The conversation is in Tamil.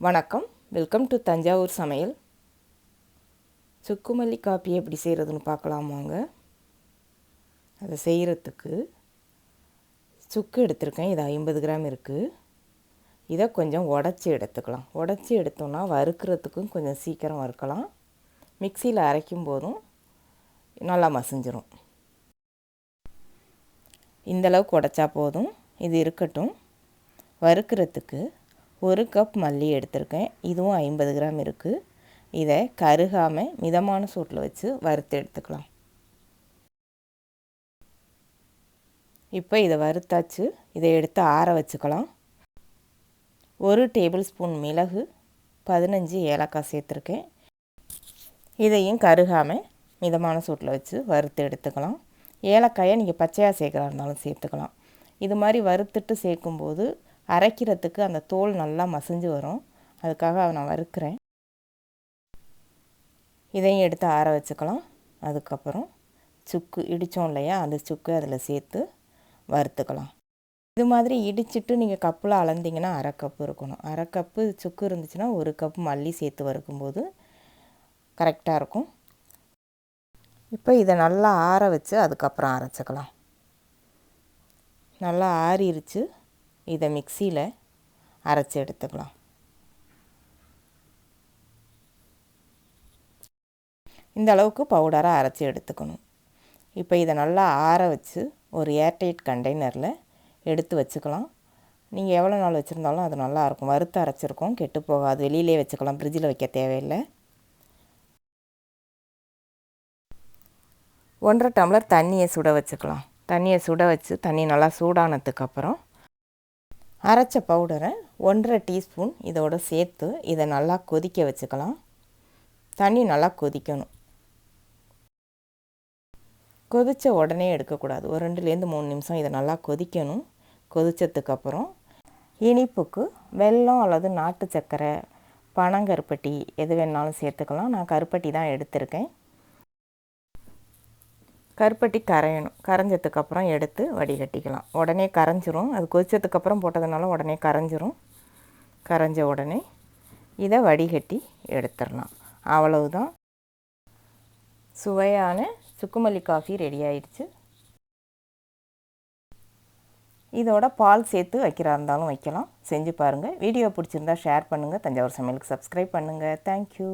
வணக்கம். வெல்கம் டு தஞ்சாவூர் சமையல். சுக்குமல்லி காப்பி எப்படி செய்கிறதுன்னு பார்க்கலாமாங்க அதை செய்கிறதுக்கு சுக்கு எடுத்திருக்கேன். இது ஐம்பது கிராம் இருக்குது இதை கொஞ்சம் உடச்சி எடுத்துக்கலாம். உடச்சி எடுத்தோன்னா வறுக்கிறதுக்கும் கொஞ்சம் சீக்கிரம் வறுக்கலாம். மிக்சியில் அரைக்கும் போதும் நல்லா மசிஞ்சிரும். இந்தளவுக்கு உடச்சா போதும். இது இருக்கட்டும். வறுக்கிறதுக்கு ஒரு கப் மல்லி எடுத்திருக்கேன். இதுவும் ஐம்பது கிராம் இருக்குது இதை கருகாமல் மிதமான சூட்டில் வச்சு வறுத்து எடுத்துக்கலாம். இப்போ இதை வறுத்தாச்சு. இதை எடுத்து ஆற வச்சுக்கலாம். ஒரு டேபிள் ஸ்பூன் மிளகு பதினஞ்சு ஏலக்காய் சேர்த்துருக்கேன். இதையும் கருகாமல் மிதமான சூட்டில் வச்சு வறுத்து எடுத்துக்கலாம். ஏலக்காயை நீங்கள் பச்சையாக சேர்க்குறா இருந்தாலும் சேர்த்துக்கலாம். இது மாதிரி வறுத்துட்டு சேர்க்கும்போது அரைக்கிறதுக்கு அந்த தோல் நல்லா மசிஞ்சு வரும். அதுக்காக நான் வறுக்கிறேன். இதையும் எடுத்து ஆற வச்சுக்கலாம். அதுக்கப்புறம் சுக்கு இடித்தோம் இல்லையா? அந்த சுக்கு அதில் சேர்த்து வறுத்துக்கலாம். இது மாதிரி இடிச்சிட்டு நீங்கள் கப்பில் அளந்தீங்கன்னா அரை கப்பு இருக்கணும். அரை கப்பு சுக்கு இருந்துச்சுன்னா ஒரு கப் மல்லி சேர்த்து வறுக்கும்போது கரெக்டாக இருக்கும். இப்போ இதை நல்லா ஆற வச்சு அதுக்கப்புறம் அரைச்சிக்கலாம். நல்லா ஆறிருச்சு. இதை மிக்சியில் அரைச்சி எடுத்துக்கலாம். இந்த அளவுக்கு பவுடராக அரைச்சி எடுத்துக்கணும். இப்போ இதை நல்லா ஆற வச்சு ஒரு ஏர்டைட் கண்டெய்னரில் எடுத்து வச்சுக்கலாம். நீங்கள் எவ்வளோ நாள் வச்சுருந்தாலும் அது நல்லாயிருக்கும் வறுத்து அரைச்சிருக்கோம். கெட்டு போகாது. வெளியிலே வச்சுக்கலாம். ஃப்ரிட்ஜில் வைக்க தேவையில்லை. ஒன்றரை டம்ளர் தண்ணியை சுட வச்சுக்கலாம். தண்ணியை சுட வச்சு தண்ணி நல்லா சூடானதுக்கப்புறம் அரைச்ச பவுடரை ஒன்றரை டீஸ்பூன் இதோடு சேர்த்து இதை நல்லா கொதிக்க வச்சுக்கலாம். தண்ணி நல்லா கொதிக்கணும். கொதித்த உடனே எடுக்கக்கூடாது. ஒரு ரெண்டுலேருந்து மூணு நிமிஷம் இதை நல்லா கொதிக்கணும். கொதித்ததுக்கப்புறம் இனிப்புக்கு வெல்லம் அல்லது நாட்டு சர்க்கரை பனங்கருப்பட்டி எது வேணாலும் சேர்த்துக்கலாம். நான் கருப்பட்டி தான் எடுத்திருக்கேன். கருப்பட்டி கரையணும். கரைஞ்சதுக்கப்புறம் எடுத்து வடிகட்டிக்கலாம். உடனே கரைஞ்சிரும். அது கொதிச்சதுக்கப்புறம் போட்டதுனால உடனே கரைஞ்சிரும். கரைஞ்ச உடனே இதை வடிகட்டி எடுத்துடலாம். அவ்வளவுதான். சுவையான சுக்குமல்லி காஃபி ரெடி ஆயிடுச்சு. இதோட பால் சேர்த்து வைக்கிறா இருந்தாலும் வைக்கலாம். செஞ்சு பாருங்கள் வீடியோ பிடிச்சிருந்தா ஷேர் பண்ணுங்கள் தஞ்சாவூர் சமையலுக்கு சப்ஸ்கிரைப் பண்ணுங்கள் தேங்க்யூ